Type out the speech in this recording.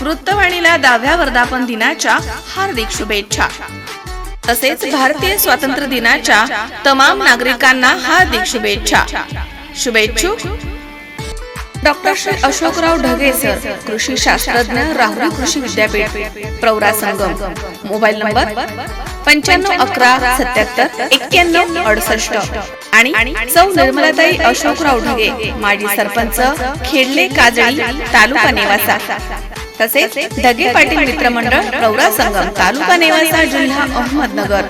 वृत्तवाणीला दहाव्या वर्धापन दिनाच्या हार्दिक शुभेच्छा. तसेच भारतीय स्वातंत्र्य दिनाच्या तमाम नागरिकांना हार्दिक शुभेच्छा. शुभेच्छुक. डॉक्टर श्री अशोकराव ढगे सर कृषी शास्त्रज्ञ राहुरी कृषी विद्यापीठ प्रवरा संगम. मोबाईल नंबर पंच्याण्णव अकरा सत्याहत्तर एक्क्याण्णव अडुसष्ट. आणि सौ निर्मलाताई अशोकराव ढगे माजी सरपंच खेडले काजळी तालुका नेवासा. तसेच ढगे पाटील मित्रमंडळ प्रवरा संगम तालुका नेवासा जिल्हा अहमदनगर.